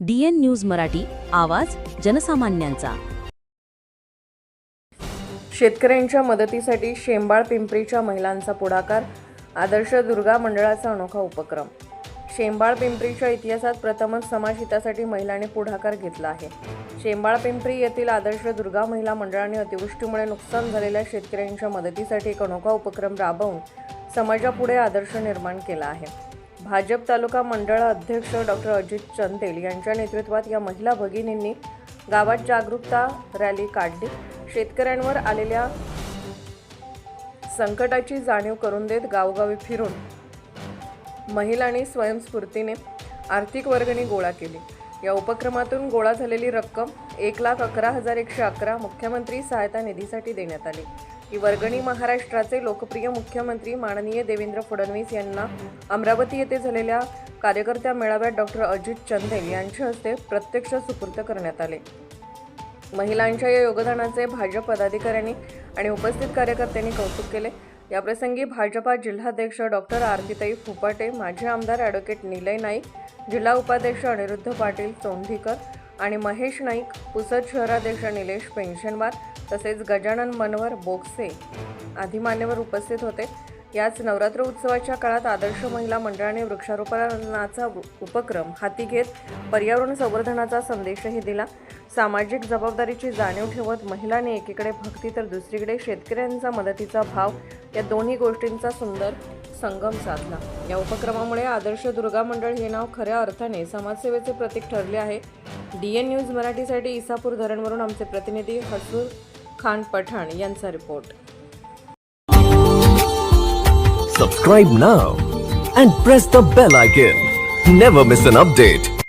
DN news Marathi आवाज जनसामान्यांचा. शेतकऱ्यांच्या मदतीसाठी शेंबाळ पिंपरीच्या महिलांचा पुढाकार आदर्श दुर्गा मंडळाचा अनोखा उपक्रम. शेंबाळ पिंपरीच्या इतिहासात प्रथमच समाज हितासाठी महिलांनी पुढाकार घेतला आहे. शेंबाळ पिंपरी येथील आदर्श दुर्गा महिला मंडळाने अतिवृष्टीमुळे नुकसान झालेल्या शेतकऱ्यांच्या मदतीसाठी एक अनोखा उपक्रम राबवून समाजापुढे आदर्श निर्माण केला आहे. भाजप तालुका मंडळ अध्यक्ष डॉक्टर अजित चंदेल यांच्या नेतृत्वात या महिला भगिनींनी गावात जागरूकता रॅली काढली. शेतकऱ्यांवर आलेल्या संकटाची जाणीव करून देत गावोगावी फिरून महिलांनी स्वयंस्फूर्तीने आर्थिक वर्गणी गोळा केली. या उपक्रमातून गोळा झालेली रक्कम एक लाख अकरा हजार एकशे अकरा मुख्यमंत्री सहायता निधीसाठी देण्यात आली. की वर्गणी महाराष्ट्राचे लोकप्रिय मुख्यमंत्री माननीय देवेंद्र फडणवीस यांना अमरावती येथे झालेल्या कार्यकर्त्या मेळाव्यात डॉक्टर अजित चंदेल यांच्या हस्ते प्रत्यक्ष सुपूर्त करण्यात आले. महिलांच्या या योगदानाचे भाजप पदाधिकाऱ्यांनी आणि उपस्थित कार्यकर्त्यांनी कौतुक केले. याप्रसंगी भाजपा जिल्हाध्यक्ष डॉक्टर आरतीताई फुपाटे माजी आमदार ॲडव्होकेट निलय नाईक जिल्हा उपाध्यक्ष अनिरुद्ध पाटील चोंधीकर आणि महेश नाईक पुसद शहराध्यक्ष निलेश पेन्शनवार तसेच गजानन मनवर बोगसे आदी मान्यवर उपस्थित होते. याच नवरात्र उत्सवाच्या काळात आदर्श महिला मंडळाने वृक्षारोपणाचा उपक्रम हाती घेत पर्यावरण संवर्धनाचा संदेशही दिला. सामाजिक जबाबदारीची जाणीव ठेवत महिलांनी एकीकडे भक्ती तर दुसरीकडे शेतकऱ्यांचा मदतीचा भाव या दोन्ही गोष्टींचा सुंदर संगम साधला. या उपक्रमामुळे आदर्श दुर्गा मंडळ हे नाव खऱ्या अर्थाने समाजसेवेचे प्रतीक ठरले आहे. डी एन न्यूज मराठीसाठी इसापूर धरणवरून आमचे प्रतिनिधी हसूर खान पठाण यांचा report. Subscribe now and press the bell icon never miss an update